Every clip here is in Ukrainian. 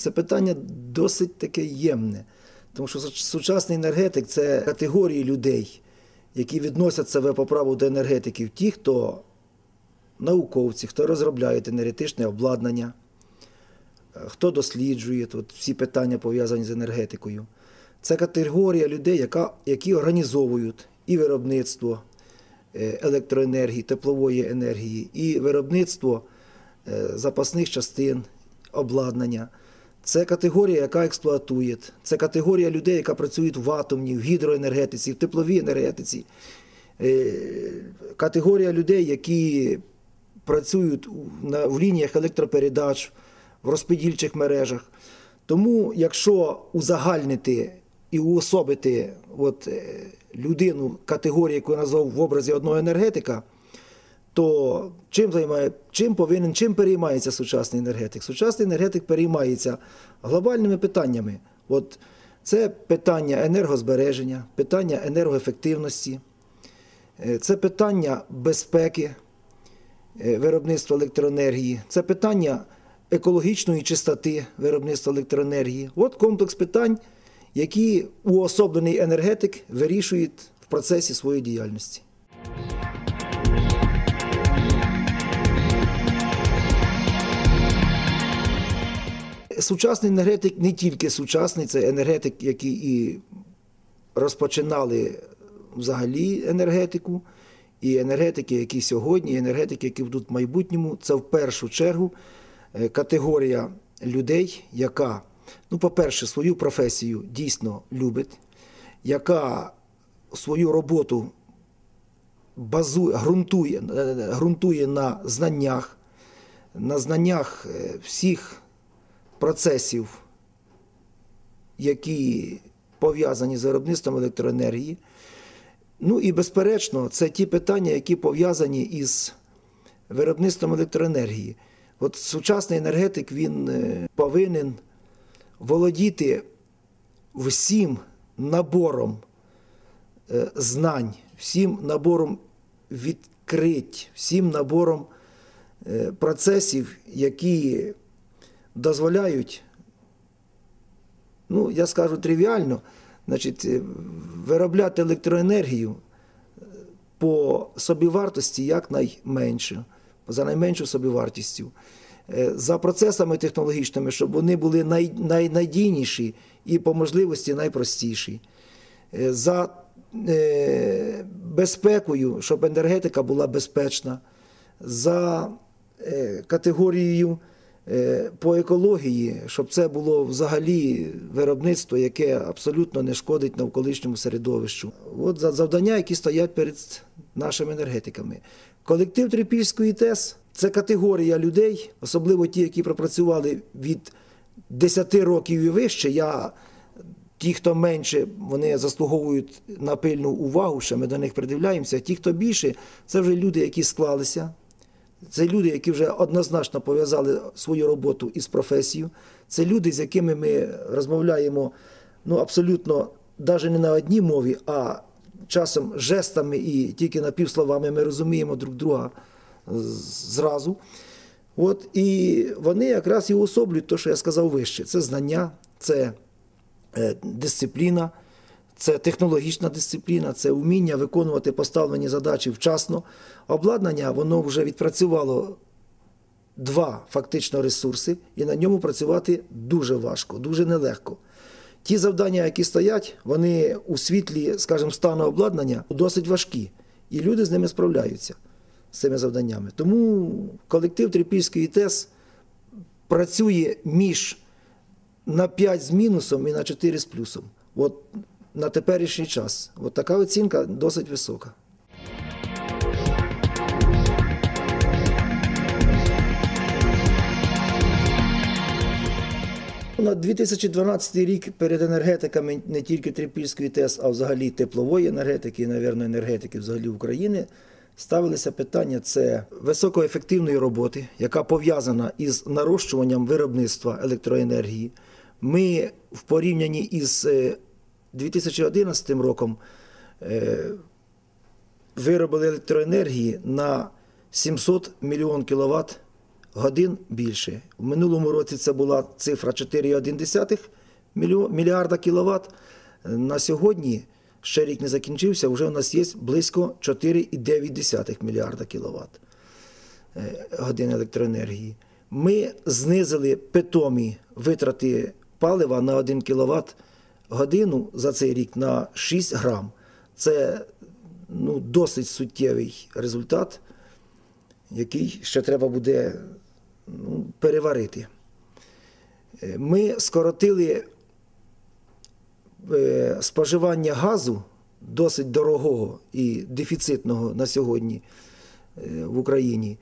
це питання досить таке ємне. Тому що сучасний енергетик це категорії людей, які відносять себе по праву до енергетиків, ті, хто науковці, хто розробляє енергетичне обладнання, хто досліджує тут всі питання пов'язані з енергетикою. Це категорія людей, яка, які організовують і виробництво е, електроенергії, теплової енергії, і виробництво е, запасних частин, обладнання. Це категорія, яка експлуатує, це категорія людей, яка працює в атомній, в гідроенергетиці, в тепловій енергетиці. Е, категорія людей, які працюють в лініях електропередач, в розподільчих мережах. Тому, якщо узагальнити і уособити от, е, людину категорії, яку я назвав в образі одного енергетика, то чим займає, чим повинен, чим переймається сучасний енергетик? Сучасний енергетик переймається глобальними питаннями. От Це питання енергозбереження, питання енергоефективності, е, це питання безпеки е, виробництва електроенергії, це питання екологічної чистоти виробництва електроенергії. От комплекс питань, які уособлений енергетик вирішує в процесі своєї діяльності. Сучасний енергетик не тільки сучасний, це енергетик, який і розпочинали взагалі енергетику, і енергетики, які сьогодні, і енергетики, які будуть в майбутньому, це в першу чергу е, категорія людей, яка, ну, по-перше, свою професію дійсно любить, яка свою роботу базує, ґрунтує, е, ґрунтує на знаннях, на знаннях е, всіх процесів, які пов'язані з виробництвом електроенергії. Ну і, безперечно, це ті питання, які пов'язані із виробництвом електроенергії. От сучасний енергетик він е, повинен володіти всім набором е, знань, всім набором відкрить, всім набором е, процесів, які дозволяють, ну, я скажу тривіально, значить, виробляти електроенергію по собівартості якнайменше, за найменшу собівартістю. Е, за процесами технологічними, щоб вони були най, най, найдійніші і по можливості найпростіші. Е, за е, безпекою, щоб енергетика була безпечна, за е, категорією Е, по екології, щоб це було взагалі виробництво, яке абсолютно не шкодить навколишньому середовищу. От завдання, які стоять перед нашими енергетиками. Колектив Трипільської ТЕС це категорія людей, особливо ті, які пропрацювали від 10 років і вище. Я Ті, хто менше, вони заслуговують на пильну увагу, що ми до них придивляємося. Ті, хто більше, це вже люди, які склалися, це люди, які вже однозначно пов'язали свою роботу із професією. Це люди, з якими ми розмовляємо ну, абсолютно навіть не на одній мові, а часом жестами і тільки напівсловами ми розуміємо друг друга зразу. От, І вони якраз і уособлюють те, що я сказав вище: це знання, це е, дисципліна. Це технологічна дисципліна, це вміння виконувати поставлені задачі вчасно. Обладнання воно вже відпрацювало два фактично ресурси, і на ньому працювати дуже важко, дуже нелегко. Ті завдання, які стоять, вони у світлі, скажімо, стану обладнання досить важкі, і люди з ними справляються з цими завданнями. Тому колектив Трипільської ТЕС працює між на 5 з мінусом і на 4 з плюсом. От на теперішній час. От така оцінка досить висока. На 2012 рік перед енергетиками не тільки Трипільської ТЕС, а взагалі теплової енергетики і, мабуть, енергетики взагалі України ставилися питання це високоефективної роботи, яка пов'язана із нарощуванням виробництва електроенергії. Ми в порівнянні із е, 2011 роком е, виробили електроенергії на 700 мільйон кВт годин більше. В минулому році це була цифра 4,1 мільярда кіловат. На сьогодні ще рік не закінчився, вже у нас є близько 4,9 мільярда кіловат е, годин електроенергії. Ми знизили питомі витрати палива на 1 кВт годину за цей рік на 6 грам. Це ну, досить суттєвий результат, який ще треба буде ну, переварити. Е, Ми скоротили е, споживання газу досить дорогого і дефіцитного на сьогодні е, в Україні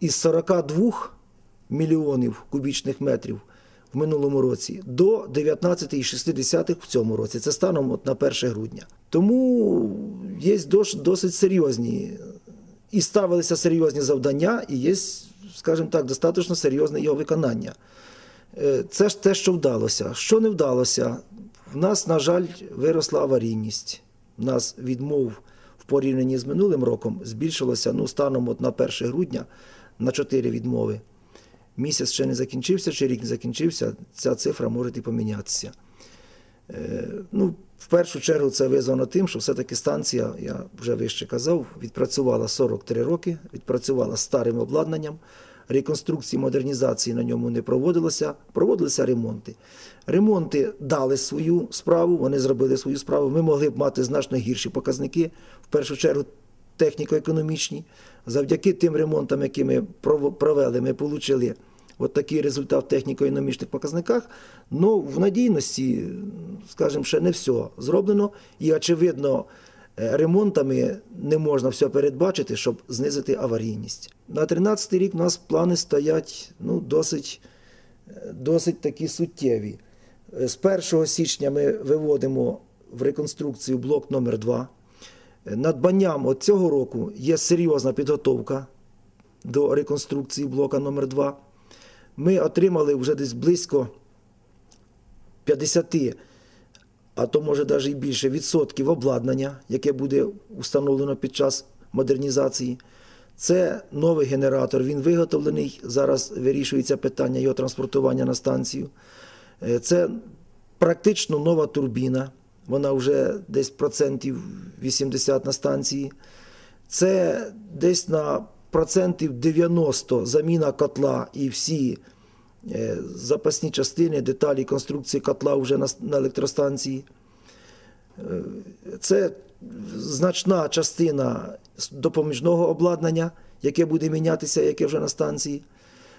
із 42 мільйонів кубічних метрів в минулому році до 19,6 в цьому році. Це станом от на 1 грудня. Тому є досить серйозні і ставилися серйозні завдання, і є, скажімо так, достатньо серйозне його виконання. Е, Це ж те, що вдалося. Що не вдалося? В нас, на жаль, виросла аварійність. У нас відмов в порівнянні з минулим роком збільшилося ну, станом от на 1 грудня на 4 відмови. Місяць ще не закінчився, чи рік не закінчився, ця цифра може і помінятися. Е, Ну, в першу чергу це визвано тим, що все-таки станція, я вже вище казав, відпрацювала 43 роки, відпрацювала старим обладнанням. Реконструкції, модернізації на ньому не проводилося, проводилися ремонти. Ремонти дали свою справу, вони зробили свою справу. Ми могли б мати значно гірші показники, в першу чергу техніко-економічні. Завдяки тим ремонтам, які ми провели, ми отримали от такий результат в техніко-економічних показниках. Ну, в надійності, скажімо, ще не все зроблено. І, очевидно, е, ремонтами не можна все передбачити, щоб знизити аварійність. На 13 рік у нас плани стоять ну, досить, досить такі суттєві. Е, З 1 січня ми виводимо в реконструкцію блок номер 2 Надбанням от цього року є серйозна підготовка до реконструкції блока номер 2 Ми отримали вже десь близько 50, а то може навіть і більше відсотків обладнання, яке буде установлено під час модернізації. Це новий генератор, він виготовлений. Зараз вирішується питання його транспортування на станцію. Е, Це практично нова турбіна. Вона вже десь процентів 80 на станції. Це десь на процентів 90 заміна котла і всі е, запасні частини, деталі конструкції котла вже на, електростанції. Е, Це значна частина допоміжного обладнання, яке буде мінятися, яке вже на станції.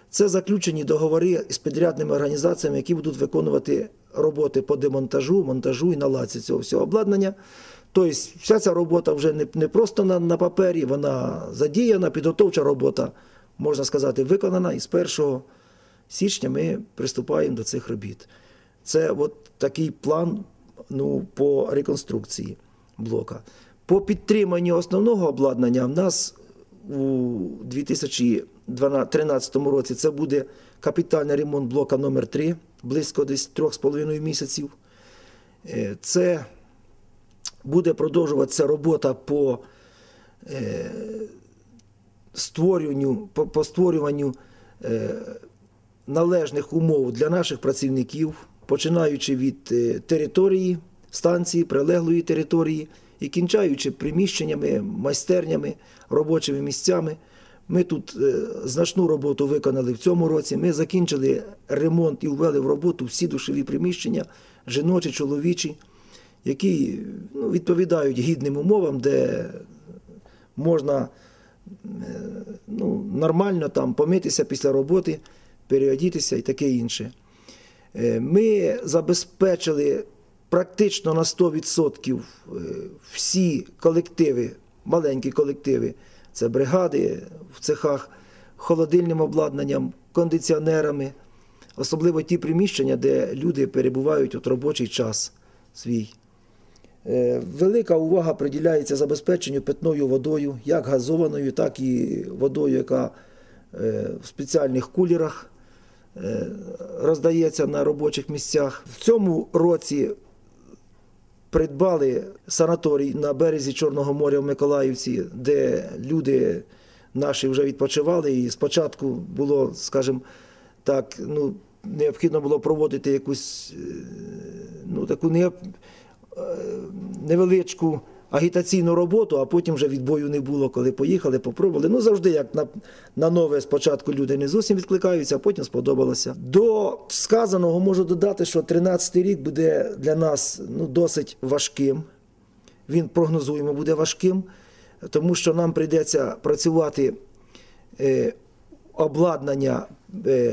Це заключені договори з підрядними організаціями, які будуть виконувати роботи по демонтажу, монтажу і наладці цього всього обладнання. Тобто, вся ця робота вже не, не просто на, на папері, вона задіяна, підготовча робота, можна сказати, виконана. І з 1 січня ми приступаємо до цих робіт. Це от такий план ну, по реконструкції блока. По підтриманню основного обладнання в нас у 2013 році це буде капітальний ремонт блока номер 3 близько десь 3,5 місяців. Е, Це буде продовжуватися робота по е, створюванню, по, створюванню е, належних умов для наших працівників, починаючи від території станції, прилеглої території і кінчаючи приміщеннями, майстернями, робочими місцями. Ми тут е, значну роботу виконали в цьому році. Ми закінчили ремонт і ввели в роботу всі душові приміщення, жіночі, чоловічі, які ну, відповідають гідним умовам, де можна е, ну, нормально там помитися після роботи, переодітися і таке інше. Е, Ми забезпечили практично на 100% е, всі колективи, маленькі колективи, це бригади в цехах, холодильним обладнанням, кондиціонерами, особливо ті приміщення, де люди перебувають от робочий час свій. Е, Велика увага приділяється забезпеченню питною водою, як газованою, так і водою, яка е, в спеціальних кулерах е, роздається на робочих місцях. В цьому році придбали санаторій на березі Чорного моря в Миколаївці, де люди наші вже відпочивали, і спочатку було, скажімо так, ну, необхідно було проводити якусь е, ну, таку е, невеличку агітаційну роботу, а потім вже відбою не було, коли поїхали, попробували. Ну, завжди, як на, на нове спочатку люди не зовсім відкликаються, а потім сподобалося. До сказаного можу додати, що 13-й рік буде для нас ну, досить важким. Він прогнозуємо буде важким, тому що нам прийдеться працювати е, обладнання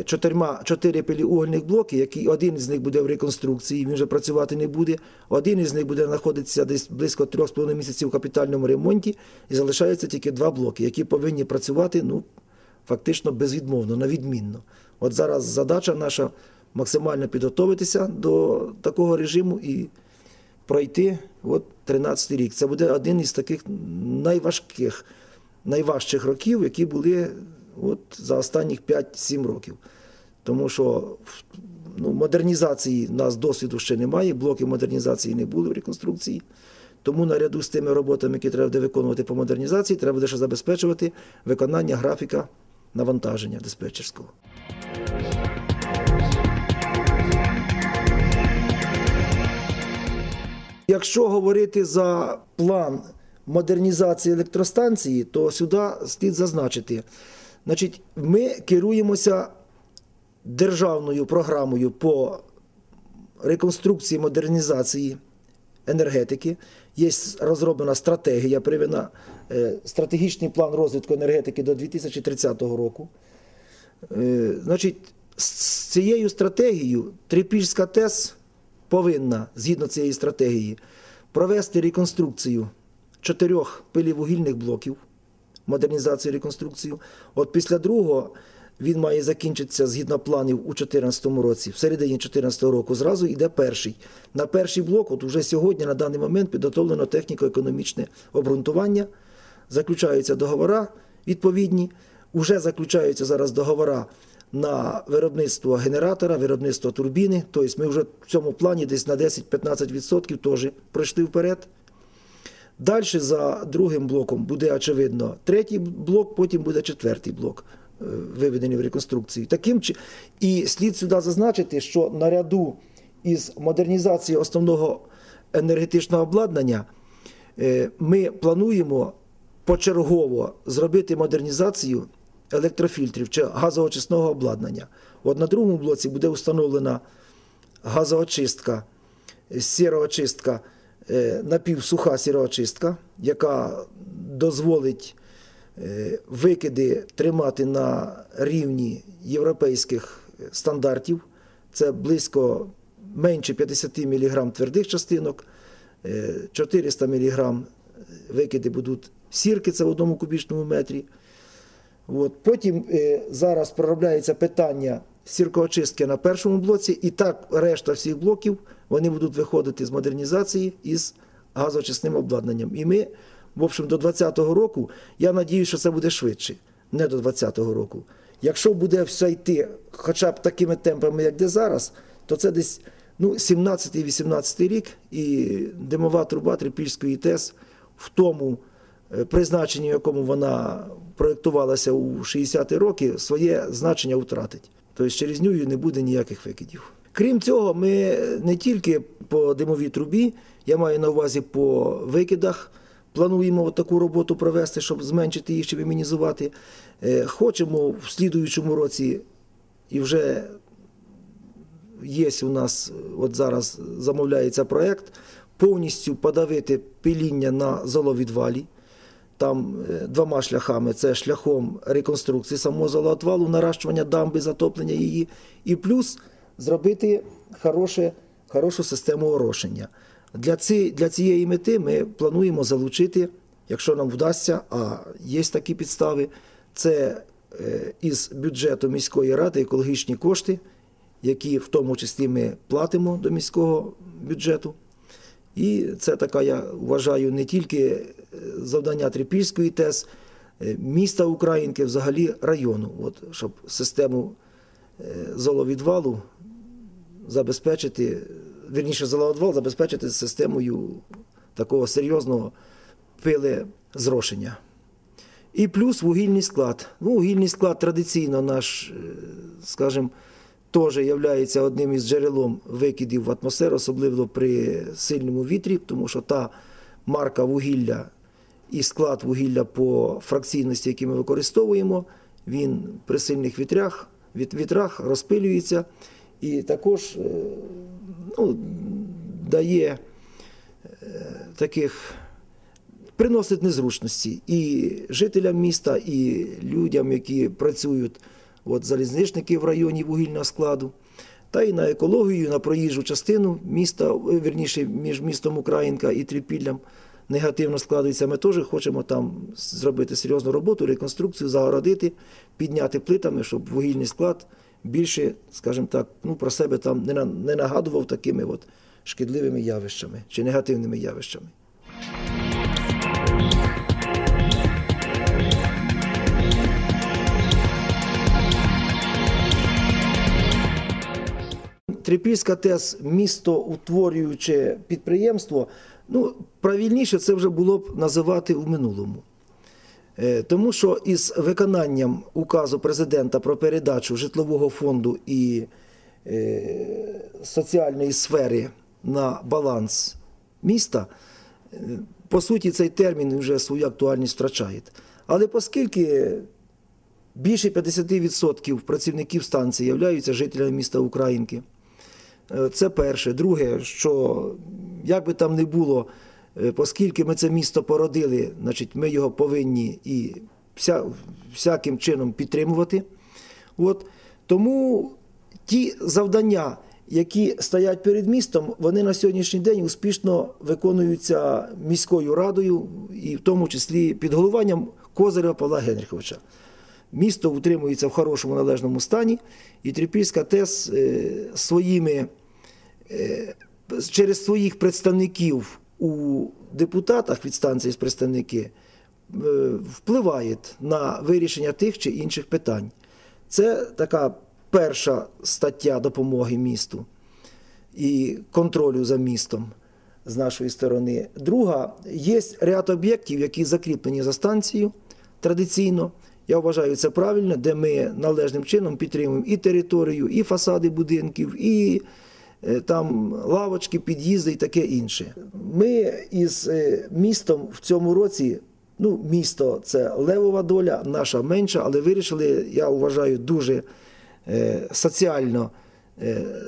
чотирма, чотири піліугольних блоки, які один із них буде в реконструкції, він вже працювати не буде. Один із них буде знаходитися десь близько 3,5 місяців в капітальному ремонті, і залишаються тільки два блоки, які повинні працювати ну, фактично безвідмовно, навідмінно. От зараз задача наша максимально підготуватися до такого режиму і пройти от 13 рік. Це буде один із таких найважких, найважчих років, які були от за останніх 5-7 років. Тому що ну, модернізації в нас досвіду ще немає, блоків модернізації не були в реконструкції. Тому наряду з тими роботами, які треба буде виконувати по модернізації, треба буде ще забезпечувати виконання графіка навантаження диспетчерського. Якщо говорити за план модернізації електростанції, то сюди слід зазначити, значить, ми керуємося державною програмою по реконструкції модернізації енергетики. Є розроблена стратегія, приведена е, стратегічний план розвитку енергетики до 2030 року. Е, Значить, з цією стратегією Трипільська ТЕС повинна, згідно цієї стратегії, провести реконструкцію чотирьох пилівугільних блоків, модернізацію реконструкцію. От після другого він має закінчитися згідно планів у 2014 році. В середині 2014 року зразу йде перший. На перший блок, от уже сьогодні, на даний момент, підготовлено техніко-економічне обґрунтування, заключаються договори відповідні, вже заключаються зараз договори на виробництво генератора, виробництво турбіни. Тобто ми вже в цьому плані десь на 10-15% теж пройшли вперед. Далі за другим блоком буде, очевидно, третій блок, потім буде четвертий блок, е, виведений в реконструкцію. Таким. І слід сюди зазначити, що наряду із модернізацією основного енергетичного обладнання е, ми плануємо почергово зробити модернізацію електрофільтрів чи газоочисного обладнання. От на другому блоці буде встановлена газоочистка, сіроочистка, напівсуха сіроочистка, яка дозволить е, викиди тримати на рівні європейських стандартів. Це близько менше 50 мг твердих частинок, 400 мг викиди будуть сірки, це в одному кубічному метрі. От. Потім е, зараз проробляється питання сіркоочистки на першому блоці, і так решта всіх блоків вони будуть виходити з модернізації із газоочисним обладнанням. І ми, в общем, до 2020 року, я надію, що це буде швидше, не до 2020 року. Якщо буде все йти хоча б такими темпами, як де зараз, то це десь ну, 17-18 рік, і димова труба Трипільської ТЕС в тому. Е, призначенні, в якому вона проєктувалася у 60-ті роки, своє значення втратить. Тобто через нього не буде ніяких викидів. Крім цього, ми не тільки по димовій трубі, я маю на увазі по викидах. Плануємо таку роботу провести, щоб зменшити їх, щоб мінімізувати. Е, хочемо в слідуючому році, і вже є у нас, от зараз замовляється проєкт, повністю подавити пиління на золовідвалі там е, двома шляхами: це шляхом реконструкції самого золотвалу, наращування дамби, затоплення її, і плюс зробити хороше, хорошу систему орошення. Для ці, для цієї мети ми плануємо залучити, якщо нам вдасться, а є такі підстави, це е, із бюджету міської ради екологічні кошти, які в тому числі ми платимо до міського бюджету. І це така, я вважаю, не тільки е, завдання Трипільської ТЕС, е, міста Українки, взагалі району, от, щоб систему золовідвалу забезпечити, вірніше золовідвал забезпечити системою такого серйозного пили зрошення. І плюс вугільний склад. Ну, вугільний склад традиційно наш, е, скажімо, теж є одним із джерелом викидів в атмосферу, особливо при сильному вітрі, тому що та марка вугілля і склад вугілля по фракційності, який ми використовуємо, він при сильних вітрях, вітрах розпилюється і також е, ну, дає е, таких. Приносить незручності і жителям міста, і людям, які працюють от залізничники в районі вугільного складу, та й на екологію, на проїжджу частину міста, вірніше між містом Українка і Трипіллям негативно складується. Ми теж хочемо там зробити серйозну роботу, реконструкцію, загородити, підняти плитами, щоб вугільний склад більше, скажімо так, ну, про себе там не нагадував такими от шкідливими явищами чи негативними явищами. Трипільська ТЕС місто утворююче підприємство, ну, правильніше це вже було б називати у минулому. Е, тому що із виконанням указу президента про передачу житлового фонду і е, соціальної сфери на баланс міста, е, по суті, цей термін вже свою актуальність втрачає. Але оскільки більше 50% працівників станції являються жителями міста Українки, це перше. Друге, що як би там не було, оскільки ми це місто породили, значить ми його повинні і вся, всяким чином підтримувати. От. Тому ті завдання, які стоять перед містом, вони на сьогоднішній день успішно виконуються міською радою, і в тому числі під головуванням Козиря Павла Генриховича. Місто утримується в хорошому належному стані, і Трипільська ТЕС е, своїми Е, через своїх представників у депутатах від станції з представники е, впливає на вирішення тих чи інших питань. Це така перша стаття допомоги місту і контролю за містом з нашої сторони. Друга, є ряд об'єктів, які закріплені за станцією традиційно. Я вважаю це правильно, де ми належним чином підтримуємо і територію, і фасади будинків, і там лавочки, під'їзди і таке інше. Ми із е, містом в цьому році. Ну, місто це левова доля, наша менша, але вирішили, я вважаю, дуже е, соціально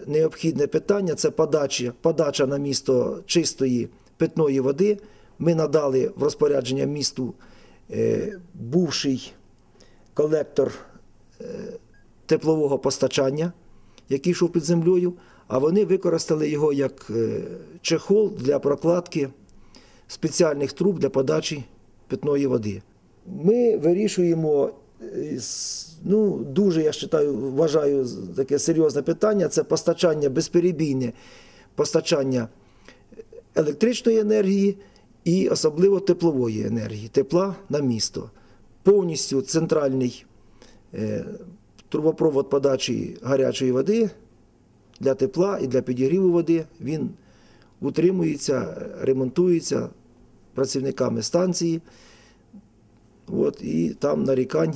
необхідне питання це подача, подача на місто чистої питної води. Ми надали в розпорядження місту бувший колектор теплового постачання, який йшов під землею а вони використали його як е, чехол для прокладки спеціальних труб для подачі питної води. Ми вирішуємо е, ну, дуже, я вважаю, вважаю, таке серйозне питання це постачання безперебійне постачання електричної енергії і особливо теплової енергії, тепла на місто. Повністю центральний е, трубопровод подачі гарячої води для тепла і для підігріву води. Він утримується, ремонтується працівниками станції. От, І там нарікань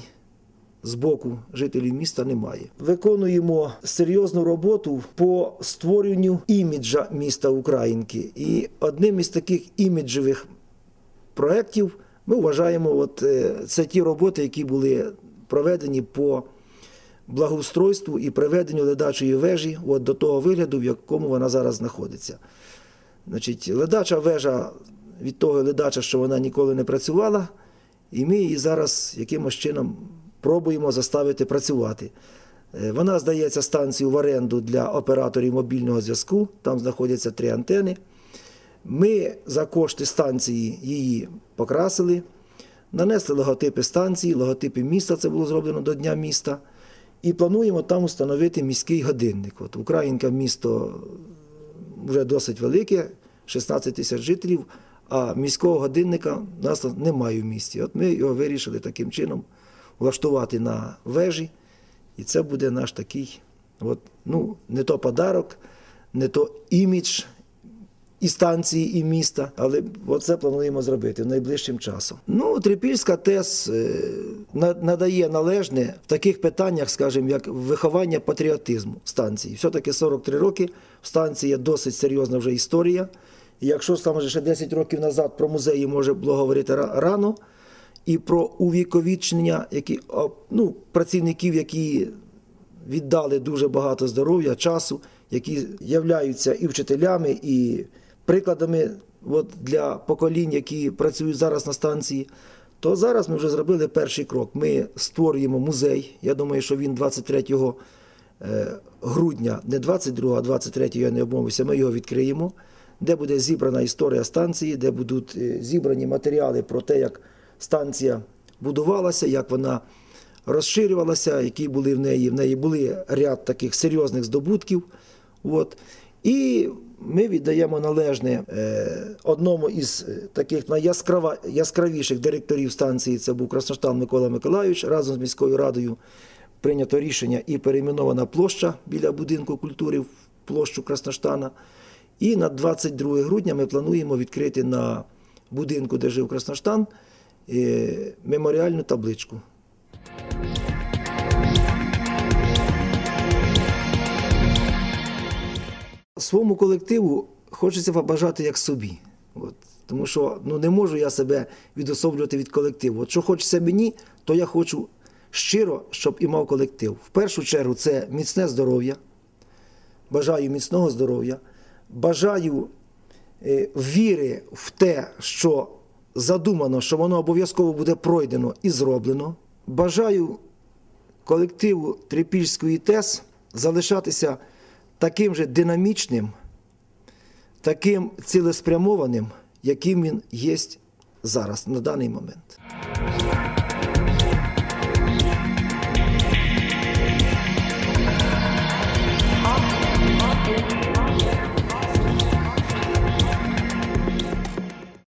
з боку жителів міста немає. Виконуємо серйозну роботу по створенню іміджа міста Українки. І одним із таких іміджевих проєктів ми вважаємо, от, е, це ті роботи, які були проведені по благоустройству і приведенню ледачої вежі от до того вигляду, в якому вона зараз знаходиться. Значить, Ледача вежа від того ледача, що вона ніколи не працювала, і ми її зараз якимось чином пробуємо заставити працювати. Е, вона здається станцію в оренду для операторів мобільного зв'язку, там знаходяться три антени. Ми за кошти станції її покрасили, нанесли логотипи станції, логотипи міста, це було зроблено до Дня міста. І плануємо там встановити міський годинник. От Українка місто вже досить велике, 16 тисяч жителів, а міського годинника у нас немає в місті. От ми його вирішили таким чином влаштувати на вежі. І це буде наш такий, от, ну, не то подарок, не то імідж і станції, і міста. Але це плануємо зробити найближчим часом. Ну, Трипільська ТЕС е, надає належне в таких питаннях, скажімо, як виховання патріотизму станції. Все-таки 43 роки в станції є досить серйозна вже історія. Якщо саме ще 10 років назад про музеї може було говорити рано, і про увіковічнення які, ну, працівників, які віддали дуже багато здоров'я, часу, які являються і вчителями, і прикладами от, для поколінь, які працюють зараз на станції. То зараз ми вже зробили перший крок. Ми створюємо музей. Я думаю, що він 23 е, грудня, не 22, а 23, я не обмовився, ми його відкриємо, де буде зібрана історія станції, де будуть е, зібрані матеріали про те, як станція будувалася, як вона розширювалася, які були в неї. В неї були ряд таких серйозних здобутків. От. І ми віддаємо належне е, одному із е, таких найяскрава, яскравіших директорів станції, це був Красноштан Микола Миколайович, разом з міською радою прийнято рішення і перейменована площа біля будинку культури в площу Красноштана. І на 22 грудня ми плануємо відкрити на будинку, де жив Красноштан, е, меморіальну табличку. Своєму колективу хочеться побажати як собі. От. Тому що ну, не можу я себе відособлювати від колективу. От що хочеться мені, то я хочу щиро, щоб і мав колектив. В першу чергу це міцне здоров'я. Бажаю міцного здоров'я. Бажаю е, віри в те, що задумано, що воно обов'язково буде пройдено і зроблено. Бажаю колективу Трипільської ТЕС залишатися таким же динамічним, таким цілеспрямованим, яким він є зараз на даний момент.